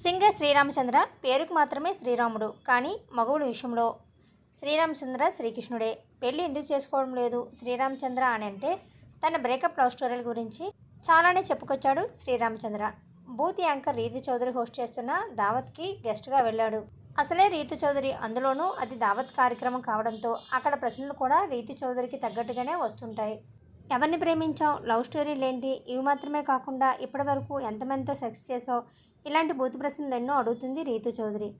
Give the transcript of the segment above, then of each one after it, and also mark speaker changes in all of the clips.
Speaker 1: Singer Sriramachandra పేరుకు మాత్రమే శ్రీరాముడు కానీ మగవుడు విషయంలో. శ్రీరామచంద్ర శ్రీకృష్ణుడే. పెళ్ళి ఎందుకు చేసుకోవడం లేదు? శ్రీరామచంద్ర అని అంటే తన బ్రేకప్ లవ్ స్టోరీల గురించి చాలానే చెప్పుకొచ్చాడు శ్రీరామచంద్ర. బూత్ యాంకర్ రీతు చౌదరి హోస్ట్ చేస్తున్న దావత్కి గెస్ట్గా వెళ్ళాడు. అసలే రీతు చౌదరి అందులోనూ అది దావత్ కార్యక్రమం కావడంతో అక్కడ ప్రశ్నలు కూడా రీతు చౌదరికి తగ్గట్టుగానే వస్తుంటాయి. ఎవరిని ప్రేమించావు? లవ్ స్టోరీలు ఏంటి ఇవి మాత్రమే కాకుండా ఇప్పటివరకు ఎంతమందితో సెక్స్ చేసావు ఇలాంటి బూతు ప్రశ్నలు ఎన్నో అడుగుతుంది రీతు చౌదరి.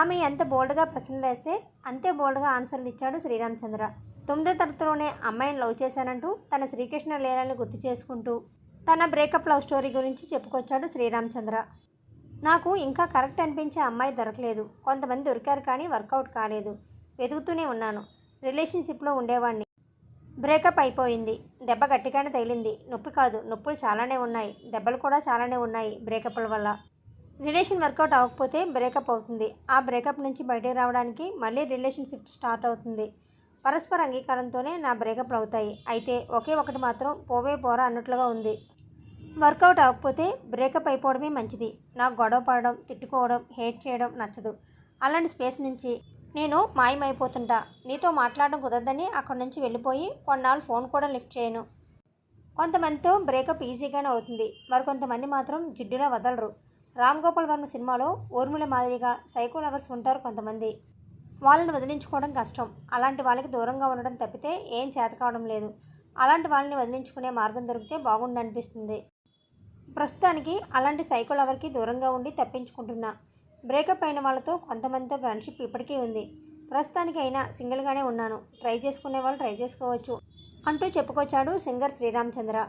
Speaker 1: ఆమె ఎంత బోల్డ్గా ప్రశ్నలు వేస్తే అంతే బోల్డ్గా ఆన్సర్లు ఇచ్చాడు శ్రీరామచంద్ర. తొమ్మిదో తరగతిలోనే అమ్మాయిని లవ్ చేశానంటూ తన శ్రీకృష్ణ లీలని గుర్తు చేసుకుంటూ తన బ్రేకప్ లవ్ స్టోరీ గురించి చెప్పుకొచ్చాడు శ్రీరామచంద్ర. నాకు ఇంకా కరెక్ట్ అనిపించే అమ్మాయి దొరకలేదు. కొంతమంది దొరికారు కానీ వర్కౌట్ కాలేదు. వెతుకుతూనే ఉన్నాను. రిలేషన్షిప్లో ఉండేవాడిని బ్రేకప్ అయిపోయింది. దెబ్బ గట్టిగానే తగిలింది. నొప్పి కాదు. నొప్పులు చాలానే ఉన్నాయి. దెబ్బలు కూడా చాలానే ఉన్నాయి బ్రేకప్ల వల్ల. రిలేషన్ వర్కౌట్ అవ్వకపోతే బ్రేకప్ అవుతుంది. ఆ బ్రేకప్ నుంచి బయటకు రావడానికి మళ్ళీ రిలేషన్షిప్ స్టార్ట్ అవుతుంది. పరస్పర అంగీకారంతోనే నా బ్రేకప్లు అవుతాయి. అయితే ఒకే ఒకటి మాత్రం పోవే పోరా అన్నట్లుగా ఉంది. వర్కౌట్ అవ్వకపోతే బ్రేకప్ అయిపోవడమే మంచిది. నాకు గొడవ పడడం తిట్టుకోవడం హేట్ చేయడం నచ్చదు. అలాంటి స్పేస్ నుంచి నేను మాయమైపోతుంటా. నీతో మాట్లాడడం కుదరదని అక్కడి నుంచి వెళ్ళిపోయి కొన్నాళ్ళు ఫోన్ కూడా లిఫ్ట్ చేయను. కొంతమందితో బ్రేకప్ ఈజీగానే అవుతుంది. మరి కొంతమంది మాత్రం జిడ్డులా వదలరు. రామ్ గోపాల్ వర్మ సినిమాలో ఊర్మిళ మాదిరిగా సైకో లవర్స్ ఉంటారు కొంతమంది. వాళ్ళని వదిలించుకోవడం కష్టం. అలాంటి వాళ్ళకి దూరంగా ఉండడం తప్పితే ఏం చేత కావడం లేదు. అలాంటి వాళ్ళని వదిలించుకునే మార్గం దొరికితే బాగుండనిపిస్తుంది. ప్రస్తుతానికి అలాంటి సైకో లవర్కి దూరంగా ఉండి తప్పించుకుంటున్నా. బ్రేకప్ అయిన వాళ్ళతో కొంతమందితో ఫ్రెండ్షిప్ ఇప్పటికీ ఉంది. ప్రస్తుతానికి అయినా సింగిల్గానే ఉన్నాను. ట్రై చేసుకునే వాళ్ళు ట్రై చేసుకోవచ్చు. అంటూ చెప్పుకొచ్చాడు సింగర్ శ్రీరామచంద్ర.